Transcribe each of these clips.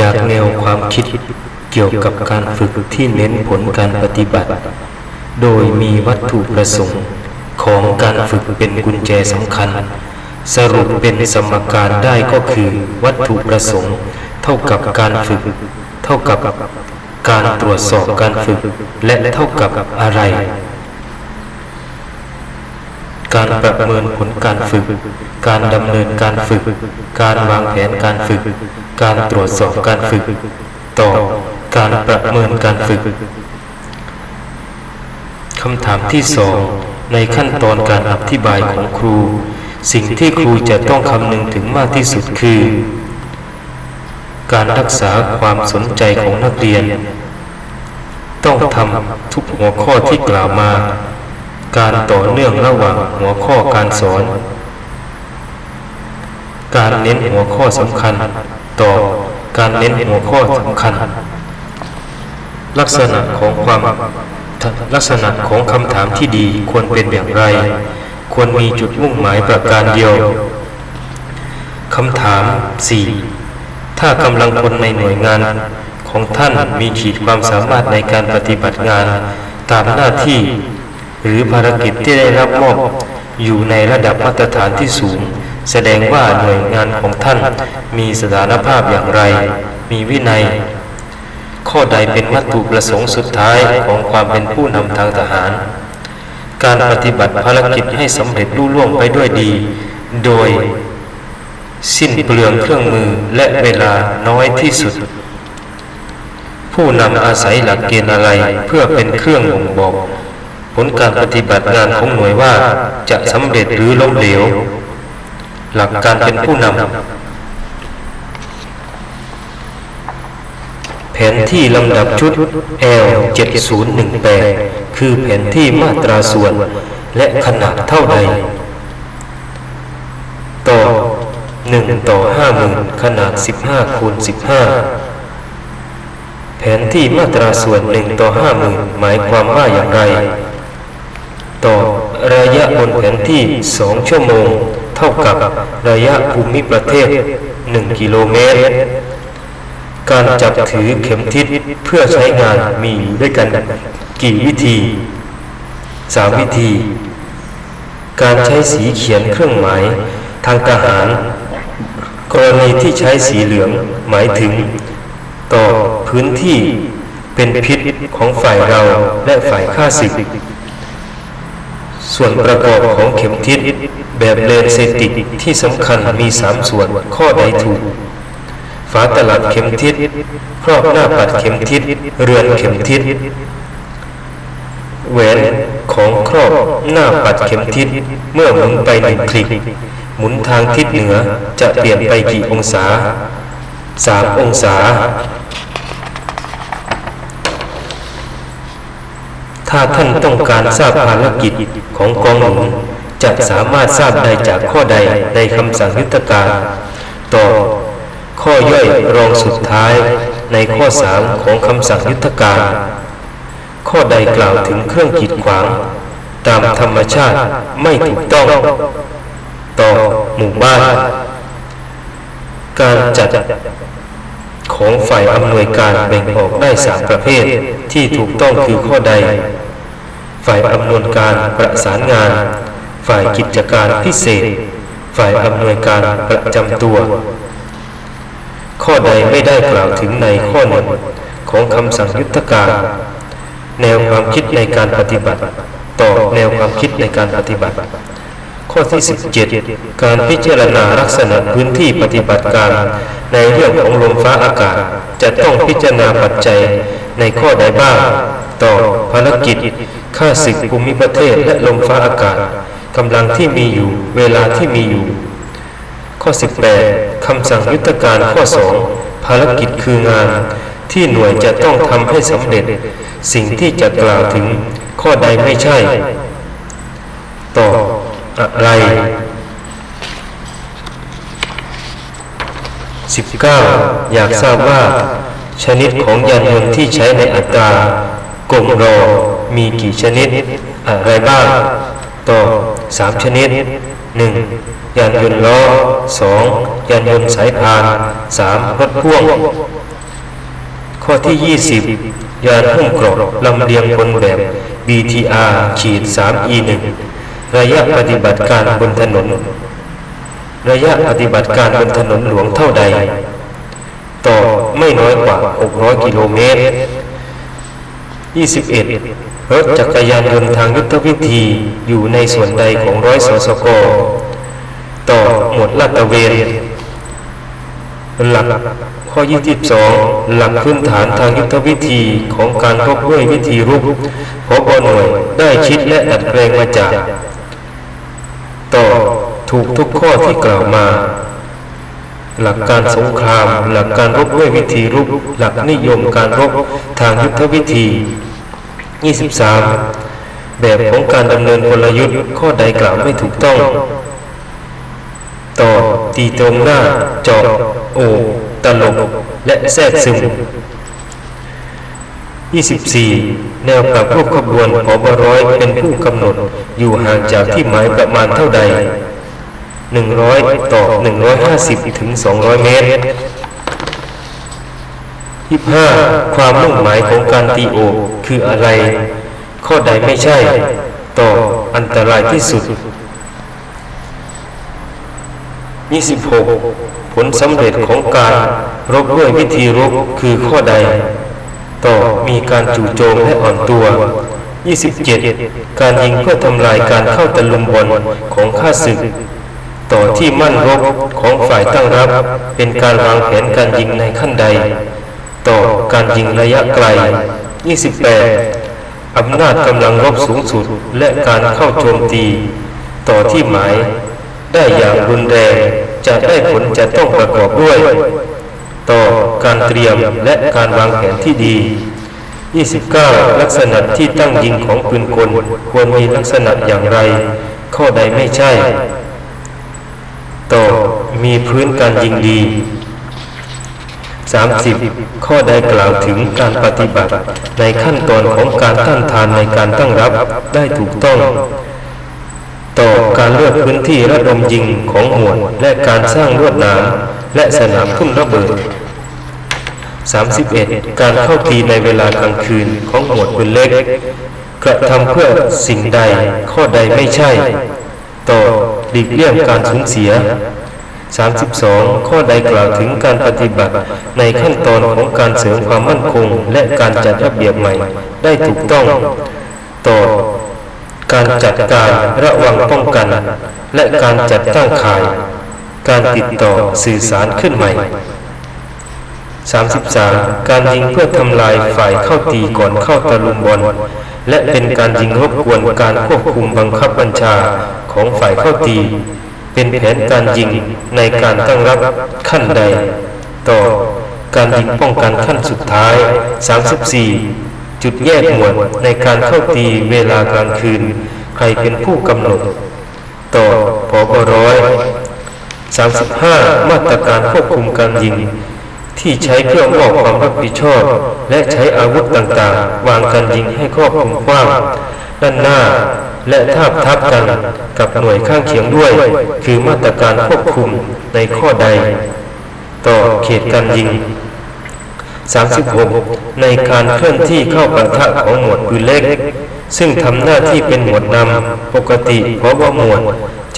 จากแนวความคิดเกี่ยวกับการฝึกที่เน้นผลการปฏิบัติ โดยมีวัตถุประสงค์ของการฝึกเป็นกุญแจสำคัญ สรุปเป็นสมการได้ก็คือ วัตถุประสงค์ เท่ากับการฝึก เท่ากับการตรวจสอบการฝึก และเท่ากับอะไร การประเมินผลการฝึก การดำเนินการฝึก การวางแผนการฝึก การตรวจสอบการฝึก ต่อการประเมินการฝึกคำถามที่สองในขั้นตอนการอธิบายของครู สิ่งที่ครูจะต้องคำนึงถึงมากที่สุดคือ การรักษาความสนใจของนักเรียน ต้องทำทุกหัวข้อที่กล่าวมา การต่อเนื่องระหว่างหัวข้อการสอน การเน้นหัวข้อสำคัญ ต่อการเน้นหัวข้อสำคัญ ลักษณะของความลักษณะของคำถามที่ดีควรเป็นอย่างไร ควรมีจุดมุ่งหมายประการเดียวคำถาม 4. ถ้ากำลังพลในหน่วยงานของท่านมีขีดความสามารถในการปฏิบัติงาน ตามหน้าที่ หรือภารกิจที่ได้รับมอบอยู่ในระดับมาตรฐานที่สูง แสดงว่าหน่วยงานของท่านมีสถานภาพอย่างไร มีวินัย ข้อใดเป็นวัตถุประสงค์สุดท้ายของความเป็นผู้นำทางทหาร การปฏิบัติภารกิจให้สำเร็จรุ่ล่วงไปด้วยดี โดย สิ้นเปลืองเครื่องมือและเวลาน้อยที่สุด ผู้นำอาศัยหลักเกณฑ์อะไรเพื่อเป็นเครื่องบ่งบอก ผลการปฏิบัติงานของหน่วยว่าจะสำเร็จหรือล้มเหลว หลักการเป็นผู้นำแผนที่ลำดับชุด L 7018 คือแผนที่มาตราส่วนและขนาดเท่าใด ต่อ 1 ต่อ50,000ขนาด 15คูณ15แผนที่มาตราส่วน1ต่อ50,000หมายความว่าอย่างไร ต่อระยะบนแผนที่ 2 ชั่วโมง เท่ากับระยะภูมิประเทศ 1 กิโลเมตร การจับถือเข็มทิศเพื่อใช้งานมีด้วยกันกี่วิธี 3 วิธี การใช้สีเขียนเครื่องหมายทางทหาร กรณีที่ใช้สีเหลืองหมายถึง ต่อพื้นที่เป็นพิษของฝ่ายเราและฝ่ายข้าศึก ส่วนประกอบของเข็มทิศแบบเลนเซติกที่สำคัญมี 3 ส่วนข้อใดถูก ฝาตลับเข็มทิศครอบหน้าปัดเข็มทิศเรือนเข็มทิศแหวนของครอบหน้าปัดเข็มทิศเมื่อหมุนไปหนึ่งคลิก หมุนทางทิศเหนือจะเปลี่ยนไปกี่องศา 3 องศา ถ้าท่านต้องการทราบภารกิจของกองหนุนจะสามารถทราบได้จากข้อใดในคำสั่งยุทธการต่อข้อย่อยรองสุดท้ายในข้อ 3 ของคำสั่งยุทธการ ข้อใดกล่าวถึงเครื่องกีดขวาง ตามธรรมชาติไม่ถูกต้อง ต่อหมู่บ้าน การจัดของฝ่ายอำนวยการแบ่งออกได้สามประเภทที่ถูกต้องคือข้อใด ฝ่ายอำนวยการประสานงาน ฝ่ายกิจการพิเศษ ฝ่ายอำนวยการประจำตัว ข้อใดไม่ได้กล่าวถึงในข้อหนึ่งของคำสั่งยุทธการ แนวความคิดในการปฏิบัติ ต่อแนวความคิดในการปฏิบัติ ข้อที่ 17 การพิจารณาลักษณะพื้นที่ปฏิบัติการ ในเรื่องของลมฟ้าอากาศ จะต้องพิจารณาปัจจัยในข้อใดบ้าง ต่อภารกิจ ค่าศึกภูมิประเทศและลมฟ้าอากาศกำลังที่มีอยู่ เวลาที่มีอยู่ ข้อ 18คำสั่งยุทธการข้อ 2 ภารกิจคืองาน ที่หน่วยจะต้องทำให้สำเร็จ สิ่งที่จะกล่าวถึงข้อใดไม่ใช่ ต่ออะไร 19. อยากทราบว่า ชนิดของยานยนต์ที่ใช้ในอัตรา กลมรอมีกี่ชนิดอะไรบ้างต่อ3ชนิด 1. ยานยนต์ล้อ 2. ยานยนต์สายพาน 3. รถพ่วง ข้อที่ 20 ยานหุ้มเกรอบลำเลียงบนแบบ BTR ขีด 3E1 ระยะปฏิบัติการบนถนน ระยะปฏิบัติการบนถนนหลวงเท่าใด ต่อไม่น้อยกว่า 600 กิโลเมตร 21 รถจักรยานยนต์ทางยุทธวิธีอยู่ในส่วนใดของร้อยสสกต่อหมวดลาดตะเวนหลักข้อ 22 หลักพื้นฐานทางยุทธวิธีของการรบด้วยวิธีรุกพบหน่วยได้คิดและดัดแปลงมาจาก ต่อถูกทุกข้อที่กล่าวมา หลักการสงคราม หลักการรบด้วยวิธีรุกหลักนิยมการรบทางยุทธวิธี 23 แบบของการดำเนินกลยุทธ์ข้อใดกล่าวไม่ถูกต้อง ต่อตีตรงหน้าเจาะโอตลกและแทรกซึม 24 แนวปรับรูปขบวนผบร้อยเป็นผู้กำหนดอยู่ห่างจากที่หมายประมาณเท่าใด 100 ต่อ 150 ถึง 200 เมตร 25 ความมุ่งหมายของการตีโอบคืออะไร ข้อใดไม่ใช่ ต่ออันตรายที่สุด 26 ผลสำเร็จของการรบด้วยวิธีรบคือข้อใด ต่อมีการจู่โจมและอ่อนตัว 27 การยิงเพื่อทำลายการเข้าตะลุมบอลของข้าศึก ต่อที่มั่นรบของฝ่ายตั้งรับ เป็นการวางแผนการยิงในขั้นใด ต่อการยิงระยะไกล 28 อำนาจกำลังรบสูงสุด และการเข้าโจมตี ต่อที่หมาย ได้อย่างรุนแรงจะได้ผลจะต้องประกอบด้วย ต่อการเตรียมและการวางแผนที่ดี 29 ลักษณะที่ตั้งยิงของปืนกล ควรมีลักษณะอย่างไร ข้อใดไม่ใช่ ต่อมีพื้นการยิงดี 30 ข้อใดกล่าวถึงการปฏิบัติ ในขั้นตอนของการต้านทานในการตั้งรับได้ถูกต้อง ต่อการเลือกพื้นที่ระดมยิงของหมวดและการสร้างลวดหนามและสนามทุ่นระเบิด 31 การเข้าตีในเวลากลางคืนของหมวดปืนเล็ก กระทำเพื่อสิ่งใดข้อใดไม่ใช่ ต่อ หลีกเลี่ยงการสูญเสีย 32 ข้อใดกล่าวถึงการปฏิบัติ ในขั้นตอนของการเสริมความมั่นคง และการจัดระเบียบใหม่ ได้ถูกต้องต่อการจัดการระวังป้องกัน และการจัดตั้งข่าย การติดต่อสื่อสารขึ้นใหม่ 33 การยิงเพื่อทำลายฝ่ายเข้าตีก่อนเข้าตะลุมบอลและเป็นการยิงรบกวนการควบคุมบังคับบัญชา ของฝ่ายเข้าตี เป็นแผนการยิงในการตั้งรับขั้นใด ต่อการยิงป้องกันขั้นสุดท้าย 34 จุดแยกหมวดในการเข้าตีเวลากลางคืน ใครเป็นผู้กำหนด ต่อพบร้อย35 มาตรการควบคุมการยิง ที่ใช้เพื่อมอบความรับผิดชอบ และใช้อาวุธต่างๆ วางการยิงให้ครอบคลุมกว้างด้านหน้า และทาบทับกันกับหน่วยข้างเคียงด้วย คือมาตรการควบคุมในข้อใด ต่อเขตการยิง 36 ในการเคลื่อนที่เข้าปะทะของหมวดปืนเล็ก ซึ่งทำหน้าที่เป็นหมวดนำปกติพบหมวด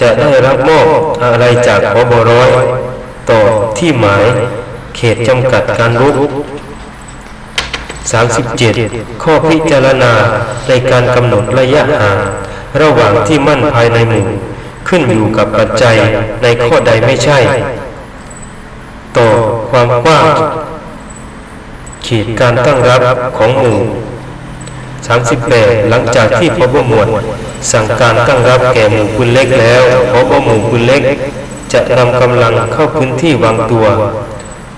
จะได้รับมอบอะไรจากพบร้อย ต่อที่หมายเขตจำกัดการรุก37 ข้อพิจารณาในการกำหนดระยะห่าง ระหว่างที่มั่นภายในหมู่ขึ้นอยู่กับปัจจัยในข้อใดไม่ใช่ ต่อความกว้างเขตการตั้งรับของหมู่38 หลังจากที่พบหมวดสั่งการตั้งรับแก่หมู่ปืนเล็กแล้วพบหมู่ปืนเล็ก จะนำกำลังเข้าพื้นที่วางตัว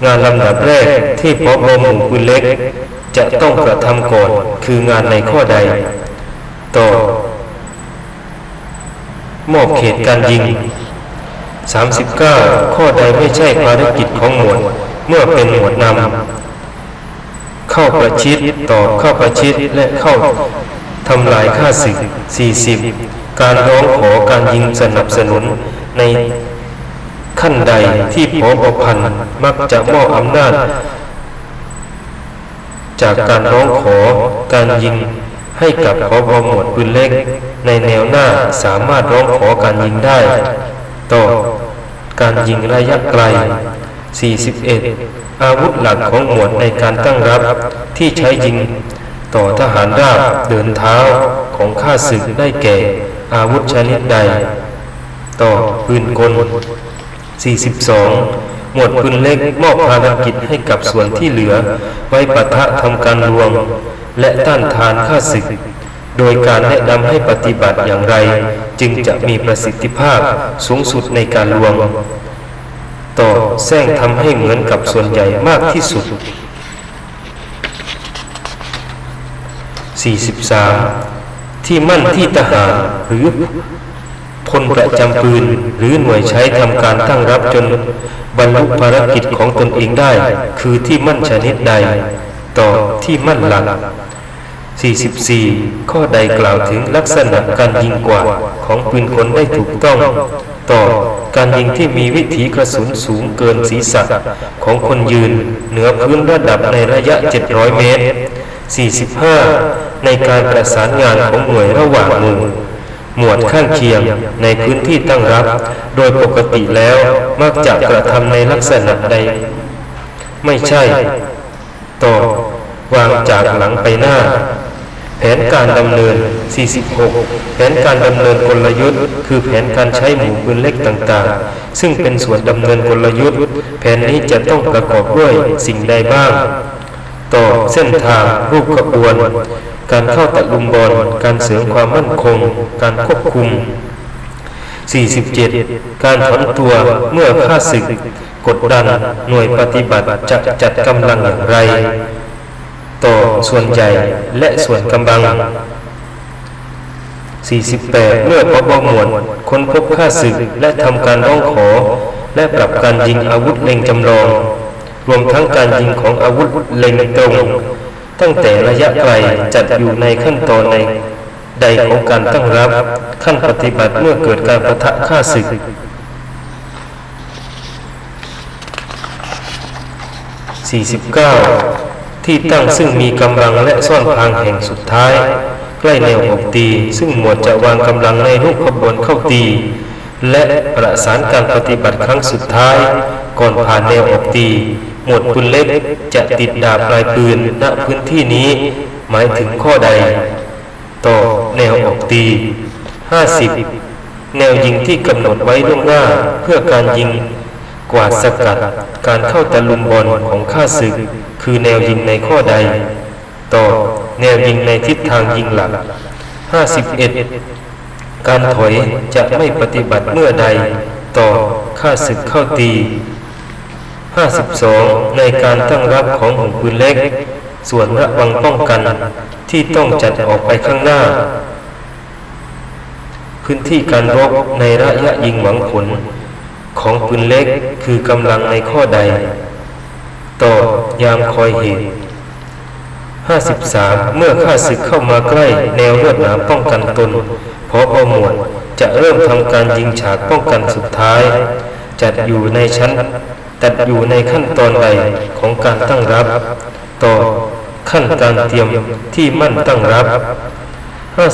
งานลำดับแรกที่พบหมู่ปืนเล็ก จะต้องกระทำก่อนคืองานในข้อใด ต่อ มอบเขตการยิง 39 ข้อใดไม่ใช่ภารกิจของหมวด เมื่อเป็นหมวดนำ เข้าประชิดต่อเข้าประชิดและเข้าทำลายค่าศึก 40 การร้องขอการยิงสนับสนุนในขั้นใดที่พบพันมักจะมอบอำนาจ จากการร้องขอการยิง ให้กับพบหมวดปืนเล็ก ในแนวหน้าสามารถร้องขอการยิงได้ ต่อ การยิงระยะไกล 41 อาวุธหลักของหมวดในการตั้งรับที่ใช้ยิง ต่อทหารราบเดินเท้าของข้าศึกได้แก่ อาวุธชนิดใด ต่อปืนกล 42 หมวดปืนเล็กมอบภารกิจให้กับส่วนที่เหลือ ไว้ปะทะทำการรวม และต้านทานข้าศึก โดยการแนะนำให้ปฏิบัติอย่างไร จึงจะมีประสิทธิภาพสูงสุดในการรวม ต่อแซงทำให้เหมือนกับส่วนใหญ่มากที่สุด 43 ที่มั่นที่ทหารหรือพลประจำปืนหรือหน่วยใช้ทำการตั้งรับจน บรรลุภารกิจของตนเองได้ คือที่มั่นชนิดใด ต่อที่มั่นหลัก44 ข้อใดกล่าวถึงลักษณะการยิงกว่าของปืนกลได้ถูกต้อง ต่อการยิงที่มีวิถีกระสุนสูงเกินศีรษะของคนยืน เหนือพื้นระดับในระยะ 700 เมตร 45 ในการประสานงานของหน่วยระหว่างหมู่ หมวดข้างเคียงในพื้นที่ตั้งรับ โดยปกติแล้วมักจะกระทำในลักษณะใด ไม่ใช่ต่อวางจากหลังไปหน้า แผนการดำเนิน 46 แผนการดำเนินกลยุทธ์ คือแผนการใช้หมู่ปืนเล็กต่างๆ ซึ่งเป็นส่วนดำเนินกลยุทธ์ แผนนี้จะต้องประกอบด้วยสิ่งใดบ้าง ต่อเส้นทางรูปขบวน การเข้าตะลุมบอล การเสริมความมั่นคง การควบคุม 47 การถอนตัวเมื่อข้าศึก กดดันหน่วยปฏิบัติจะจัดกำลังอย่างไร ต่อส่วนใหญ่และส่วนกำบัง 48 เมื่อปบหมวดค้นพบข้าศึกและทำการร้องขอ และปรับการยิงอาวุธเล็งจำลอง รวมทั้งการยิงของอาวุธเล็งตรง ตั้งแต่ระยะไกลจัดอยู่ในขั้นตอนในใดของการตั้งรับขั้นปฏิบัติเมื่อเกิดการประทะข้าศึก 49 ที่ตั้งซึ่งมีกำลังและซ่อนพางแห่งสุดท้าย ใกล้แนวอกตี ซึ่งหมวดจะวางกำลังในรูปขบวนเข้าตี และประสานการปฏิบัติครั้งสุดท้าย ก่อนผ่านแนวอกตี หมวดปืนเล็กจะติดดาบปลายปืนณพื้นที่นี้หมายถึงข้อใด ต่อแนวออกตี 50 แนวยิงที่กำหนดไว้ล่วงหน้าเพื่อการยิงกวาดสกัดการเข้าตะลุมบอลของข้าศึก คือแนวยิงในข้อใด ต่อแนวยิงในทิศทางยิงหลัก 51 การถอยจะไม่ปฏิบัติเมื่อใด ต่อข้าศึกเข้าตี 52 ในการตั้งรับของหุ่นปืนเล็ก ส่วนระวังป้องกันที่ต้องจัดออกไปข้างหน้า พื้นที่การรบในระยะยิงหวังผล ของปืนเล็กคือกำลังในข้อใด ต่อยามคอยเหตุ53 เมื่อข้าศึกเข้ามาใกล้แนวลวดหนามป้องกันตนพออหมวดจะเริ่มทำการยิงฉากป้องกันสุดท้าย จัดอยู่ในชั้น จัดอยู่ในขั้นตอนใดของการตั้งรับ ต่อขั้นการเตรียมที่มั่นตั้งรับ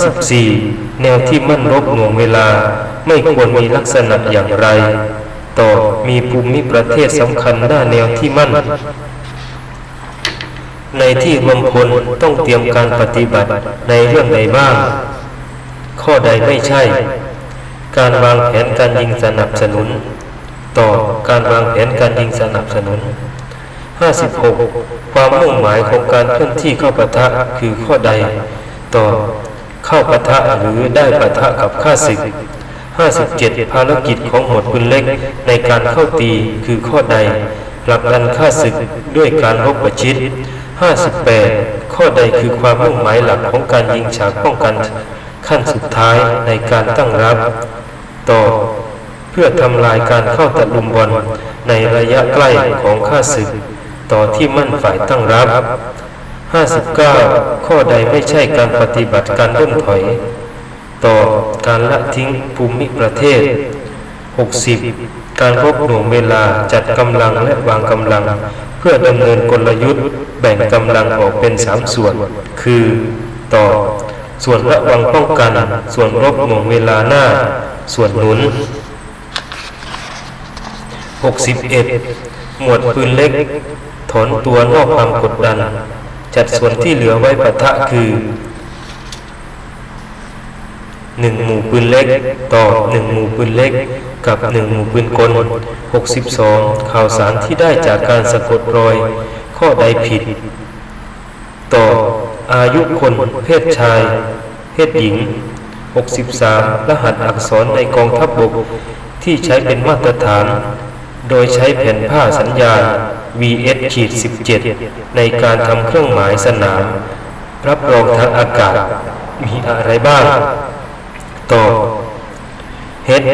54 แนวที่มั่นรบหน่วงเวลาไม่ควรมีลักษณะอย่างไร ต่อมีภูมิประเทศสำคัญหน้าแนวที่มั่น ในที่รวมพลต้องเตรียมการปฏิบัติในเรื่องใดบ้าง ข้อใดไม่ใช่ การวางแผนการยิงสนับสนุน ต่อการวางแผนการยิงสนับสนุน 56 ความมุ่งหมายของการเคลื่อนที่เข้าปะทะคือข้อใด ต่อเข้าปะทะหรือได้ปะทะกับข้าศึก 57 ภารกิจของหมวดปืนเล็กในการเข้าตีคือข้อใดผลักดันข้าศึกด้วยการรบประชิด 58 ข้อใดคือความมุ่งหมายหลักของการยิงฉากป้องกันขั้นสุดท้ายในการตั้งรับ ต่อ เพื่อทำลายการเข้าตะลุมบอลในระยะใกล้ของข้าศึก ต่อที่มั่นฝ่ายตั้งรับ 59 ข้อใดไม่ใช่การปฏิบัติการร่นถอย ต่อการละทิ้งภูมิประเทศ 60 การรบหน่วงเวลาจัดกำลังและวางกำลัง เพื่อดำเนินกลยุทธ์แบ่งกำลังออกเป็นสามส่วน คือต่อส่วนระวังป้องกัน ส่วนรบหน่วงเวลาหน้า ส่วนหนุน 61 หมวดปืนเล็ก ถอนตัวนอกความกดดัน จัดส่วนที่เหลือไว้ปะทะคือหนึ่งหมู่ปืนเล็ก ต่อหนึ่งหมู่ปืนเล็ก กับหนึ่งหมู่ปืนกล 62 ข่าวสารที่ได้จากการสะกดรอย ข้อใดผิด ต่ออายุคนเพศชาย เพศหญิง 63 รหัสอักษรในกองทัพบบกที่ใช้เป็นมาตรฐาน โดยใช้แผ่นผ้าสัญญาณ VS ขีด17 ในการทำเครื่องหมายสนาม รับรองทางอากาศมีอะไรบ้างต่อ H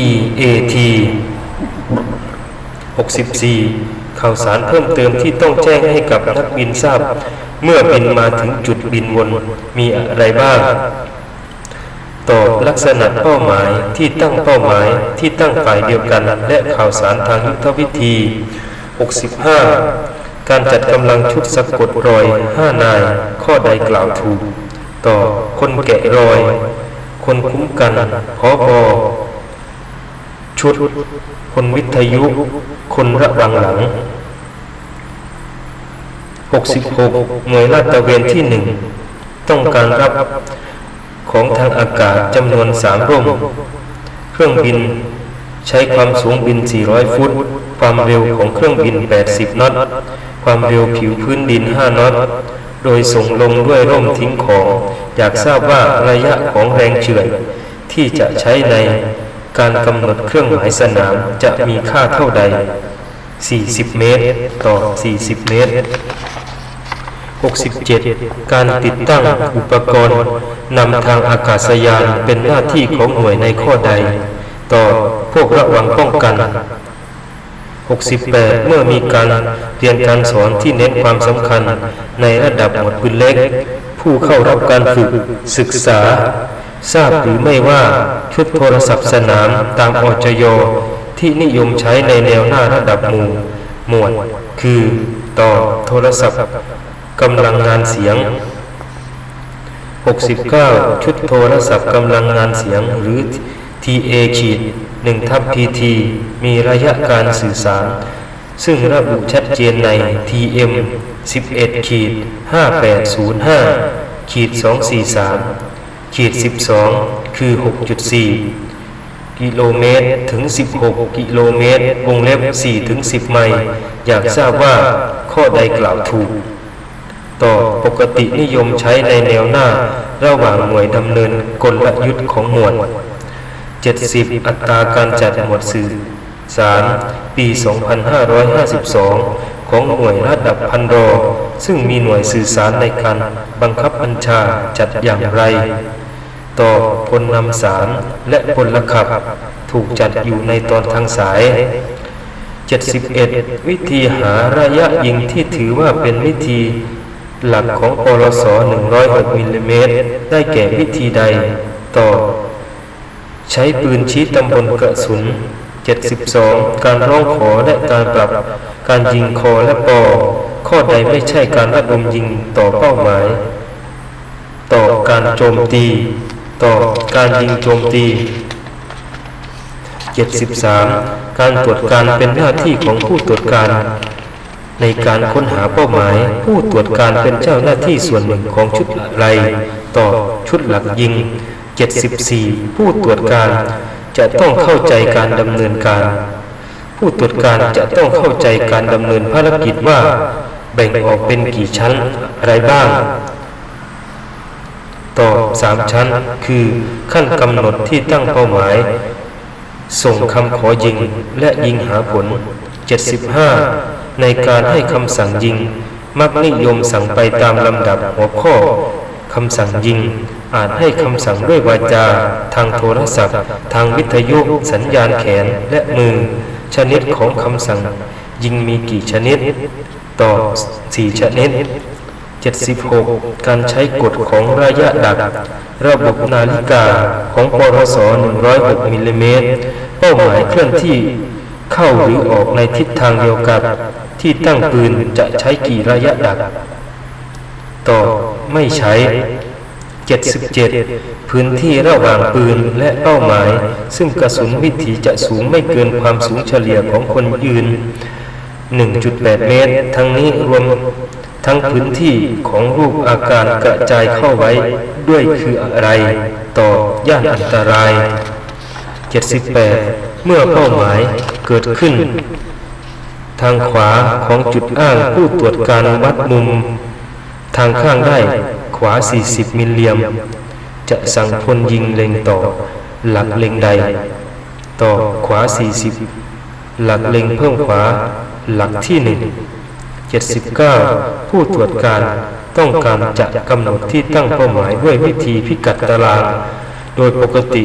E A T 64 ข่าวสารเพิ่มเติมที่ต้องแจ้งให้กับนักบินทราบ เมื่อบินมาถึงจุดบินวนมีอะไรบ้าง ตอบลักษณะเป้าหมายที่ตั้งเป้าหมายที่ตั้งฝ่ายเดียวกัน และข่าวสารทางยุทธวิธี 65 การจัดกำลังชุดสะกดรอย 5 นาย ข้อใดกล่าวถูก ต่อคนแกะรอย คนคุ้มกันพอบอชุด คนวิทยุ คนระวังหลัง 66 หน่วยลาดตระเวนที่หนึ่งต้องการรับ ของทางอากาศจำนวนสามร่ม เครื่องบินใช้ความสูงบิน 400 ฟุต ความเร็วของเครื่องบิน 80 นอต ความเร็วผิวพื้นดิน 5 นอต โดยส่งลงด้วยร่มทิ้งของ อยากทราบว่าระยะของแรงเฉื่อยที่จะใช้ในการกำหนดเครื่องหมายสนามจะมีค่าเท่าใด 40 เมตร ต่อ 40 เมตร 67 การติดตั้งอุปกรณ์นำทางอากาศยานเป็นหน้าที่ของหน่วยในข้อใด ต่อพวกระวังป้องกัน 68 เมื่อมีการเรียนการสอนที่เน้นความสำคัญในระดับหมวดปืนเล็ก ผู้เข้ารับการฝึกศึกษา ทราบหรือไม่ว่าชุดโทรศัพท์สนามตามอจยที่นิยมใช้ในแนวหน้าระดับหมู่หมวด คือ ต่อโทรศัพท์ กำลังงานเสียง 69 ชุดโทรศัพท์กำลังงานเสียงหรือ TA ขีด1ทับ PT มีระยะการสื่อสาร ซึ่งระบุชัดเจนใน TM 11ขีด5805ขีด243ขีด12 คือ 6.4 กิโลเมตรถึง 16 กิโลเมตรวงเล็บ4ถึง 10 ไมล์อยากทราบว่าข้อใดกล่าวถูก ต่อปกตินิยมใช้ในแนวหน้า ระหว่างหน่วยดำเนินกลยุทธ์ของหมวด 70 อัตราการจัดหมวดสื่อสารปี 2552 ของหน่วยระดับพันรอ ซึ่งมีหน่วยสื่อสารในการบังคับบัญชาจัดอย่างไร ต่อพลนำสารและพลขับ ถูกจัดอยู่ในตอนทางสาย 71 วิธีหาระยะยิงที่ถือว่าเป็นวิธี หลักของปลส106มิลลิเมตรได้แก่วิธีใด ต่อ ใช้ปืนชี้ตำบลกระสุน 72 การร้องขอและการปรับ การยิงคอและปอ ข้อใดไม่ใช่การระดมยิงต่อเป้าหมาย ต่อการโจมตี ต่อการยิงโจมตี 73 การตรวจการเป็นหน้าที่ของผู้ตรวจการ ในการค้นหาเป้าหมาย ผู้ตรวจการเป็นเจ้าหน้าที่ส่วนหนึ่งของชุดไรต่อชุดหลักยิง 74 ผู้ตรวจการจะต้องเข้าใจการดำเนินการ ผู้ตรวจการจะต้องเข้าใจการดำเนินภารกิจว่า แบ่งออกเป็นกี่ชั้นอะไรบ้างต่อ3ชั้น คือขั้นกำหนดที่ตั้งเป้าหมาย ส่งคำขอยิงและยิงหาผล 75 ในการให้คำสั่งยิง มักนิยมสั่งไปตามลำดับหัวข้อคำสั่งยิง อาจให้คำสั่งด้วยวาจา ทางโทรศัพท์ ทางวิทยุ สัญญาณแขนและมือ ชนิดของคำสั่ง ยิงมีกี่ชนิด ต่อ 4 ชนิด 76 การใช้กฎของระยะดัก ระบบนาฬิกาของปรส 106มิลลิเมตร เป้าหมายเคลื่อนที่ เข้าหรือออกในทิศทางเดียวกับ ที่ตั้งปืนจะใช้กี่ระยะดักตอบไม่ใช้ 77 พื้นที่ระหว่างปืนและเป้าหมาย ซึ่งกระสุนวิถีจะสูงไม่เกินความสูงเฉลี่ยของคนยืน 1.8 เมตร ทั้งนี้รวมทั้งพื้นที่ของรูปอาการกระจายเข้าไว้ด้วยคืออะไร ต่อย่านอันตราย 78 เมื่อเป้าหมาย เกิดขึ้น ทางขวาของจุดอ้างผู้ตรวจการวัดมุม ทางข้างได้ขวา 40 มิลเลียม จะสั่งพลยิงเล็งต่อ หลักเล็งใด ต่อขวา 40 หลักเล็งเพิ่มขวาหลักที่หนึ่ง79 ผู้ตรวจการต้องการจะกำหนดที่ตั้งเป้าหมายด้วยวิธีพิกัดตาราง โดยปกติ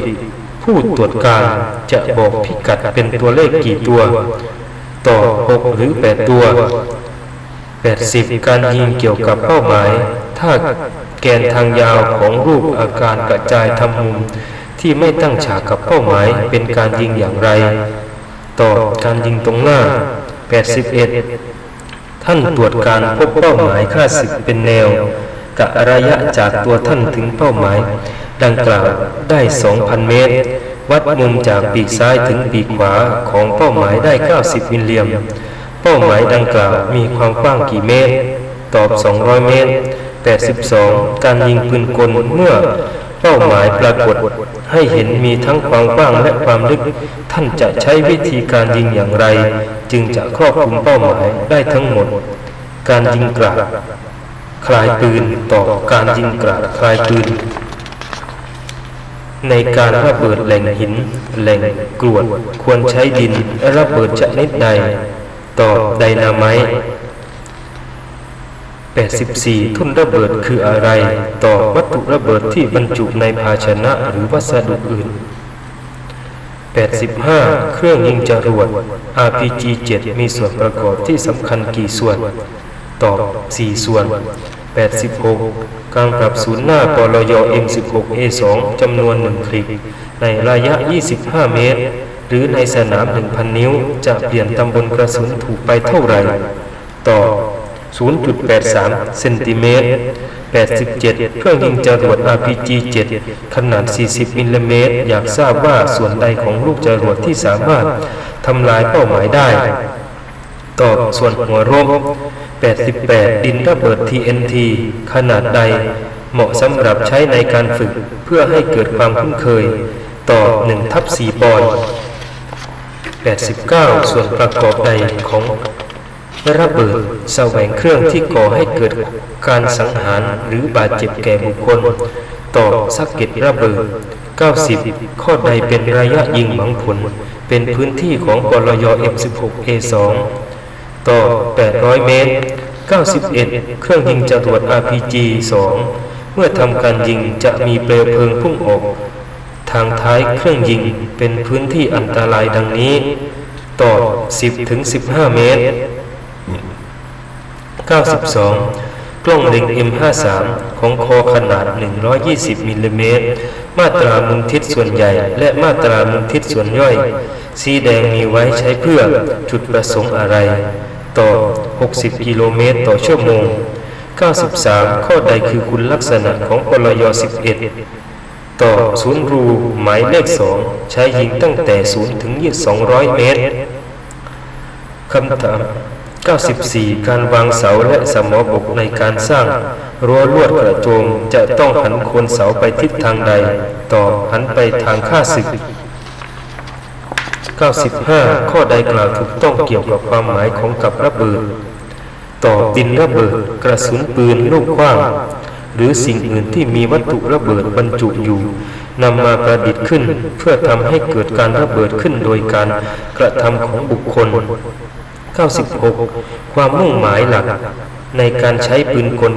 ผู้ตรวจการจะบอกพิกัดเป็นตัวเลขกี่ตัว ต่อ 6 หรือ 8 ตัว 80 การยิงเกี่ยวกับเป้าหมาย ถ้าแกนทางยาวของรูปอาการกระจายทำมุมที่ไม่ตั้งฉากกับเป้าหมายเป็นการยิงอย่างไร ต่อการยิงตรงหน้า 81 ท่านตรวจการพบเป้าหมายค่าศึกเป็นแนวกะระยะจากตัวท่านถึงเป้าหมาย ดังกล่าวได้ 2,000 เมตร วัดมุมจากปีกซ้ายถึงปีกขวาของเป้าหมายได้ 90 มิลเลียม เป้าหมายดังกล่าวมีความกว้างกี่เมตร ตอบ 200 เมตร 82 การยิงปืนกลเมื่อเป้าหมายปรากฏให้เห็นมีทั้งความกว้างและความลึก ท่านจะใช้วิธีการยิงอย่างไร จึงจะครอบคลุมเป้าหมายได้ทั้งหมด การยิงกราดคลายปืนต่อการยิงกราดคลายปืน ในการระเบิดแหล่งหิน แหล่งกรวด ควรใช้ดินและระเบิดชนิดใดต่อไดนาไมต์84 ทุ่นระเบิดคืออะไรต่อวัตถุระเบิดที่บรรจุในภาชนะหรือวัสดุอื่น 85 เครื่องยิงจรวด RPG-7 มีส่วนประกอบที่สำคัญกี่ส่วน ตอบ 4 ส่วน 86 การปรับศูนย์หน้าปลย M16A2 จำนวน 1 คลิก ในระยะ 25 เมตร หรือในสนาม 1,000 นิ้ว จะเปลี่ยนตำบลกระสุนถูกไปเท่าไหร่ ต่อ 0.83 เซนติเมตร 87 เครื่องยิงจรวด RPG-7 ขนาด 40 มิลลิเมตร อยากทราบว่าส่วนใดของลูกจรวดที่สามารถทำลายเป้าหมายได้ ตอบส่วนหัวร่ม 88 ดินระเบิด TNT ขนาดใด เหมาะสำหรับใช้ในการฝึกเพื่อให้เกิดความคุ้นเคย ต่อ1ทับ4ปอนด์89 ส่วนประกอบใดของระเบิดแสวงเครื่องที่ก่อให้เกิดการสังหารหรือบาดเจ็บแก่บุคคล ต่อสักเก็ตระเบิด 90 ข้อใดเป็นระยะยิงหวังผล เป็นพื้นที่ของปลย M16A2 ต่อ 800 เมตร 91 เครื่องยิงจรวด RPG-2 เมื่อทำการยิงจะมีเปลวเพลิงพุ่งออก ทางท้ายเครื่องยิงเป็นพื้นที่อันตรายดังนี้ ต่อ 10 ถึง 15 เมตร 92 กล้องเล็ง M53 ของคอขนาด 120 มิลลิเมตร มาตรามุมทิศส่วนใหญ่ และมาตรามุมทิศส่วนย่อย สีแดงมีไว้ใช้เพื่อจุดประสงค์อะไร ต่อ 60 กิโลเมตรต่อชั่วโมง 93 ข้อใดคือคุณลักษณะของปลย 11 ต่อศูนย์รูหมายเลข 2 ใช้ยิงตั้งแต่ 0 ถึง 200 เมตรคำถาม 94 การวางเสาและสมอบกในการสร้าง รั้วลวดกระโจมจะต้องหันโคนเสาไปทิศทางใด ต่อหันไปทางข้าศึก 95 ข้อใดกล่าวถูกต้องเกี่ยวกับความหมายของกับระเบิด ต่อดินระเบิด กระสุนปืนลูกกว้าง หรือสิ่งอื่นที่มีวัตถุระเบิดบรรจุอยู่นำมาประดิษฐ์ขึ้นเพื่อทำให้เกิดการระเบิดขึ้นโดยการกระทำของบุคคล 96 ความมุ่งหมายหลักในการใช้ปืนกล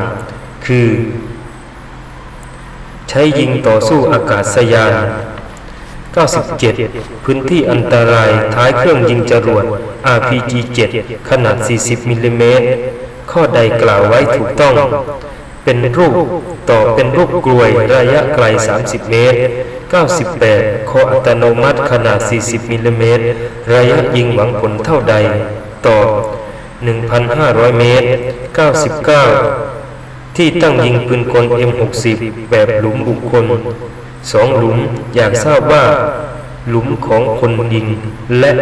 93 คือ ใช้ยิงต่อสู้อากาศยาน 97 พื้นที่อันตรายท้ายเครื่องยิงจรวด RPG-7 ขนาด 40 มิลลิเมตร ข้อใดกล่าวไว้ถูกต้อง เป็นรูปต่อเป็นรูปกลวยระยะไกล 30 เมตร 98คออัตโนมัติขนาด 40 มิลลิเมตร ระยะยิงหวังผลเท่าใดตอบ1,500 เมตร 99 ที่ตั้งยิงปืนกล M60 แบบหลุมบุคคล สองหลุมอยากทราบว่า หลุมของคนยิงและ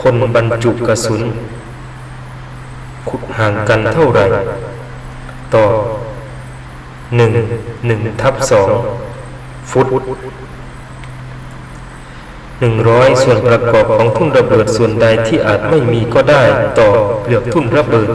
พลบรรจุกระสุนขุดห่างกันเท่าไหร่ ต่อหนึ่งหนึ่งทับสองฟุตหนึ่งร้อยส่วนประกอบของทุ่นระเบิดส่วนใดที่อาจไม่มีก็ได้ต่อเปลือกทุ่นระเบิด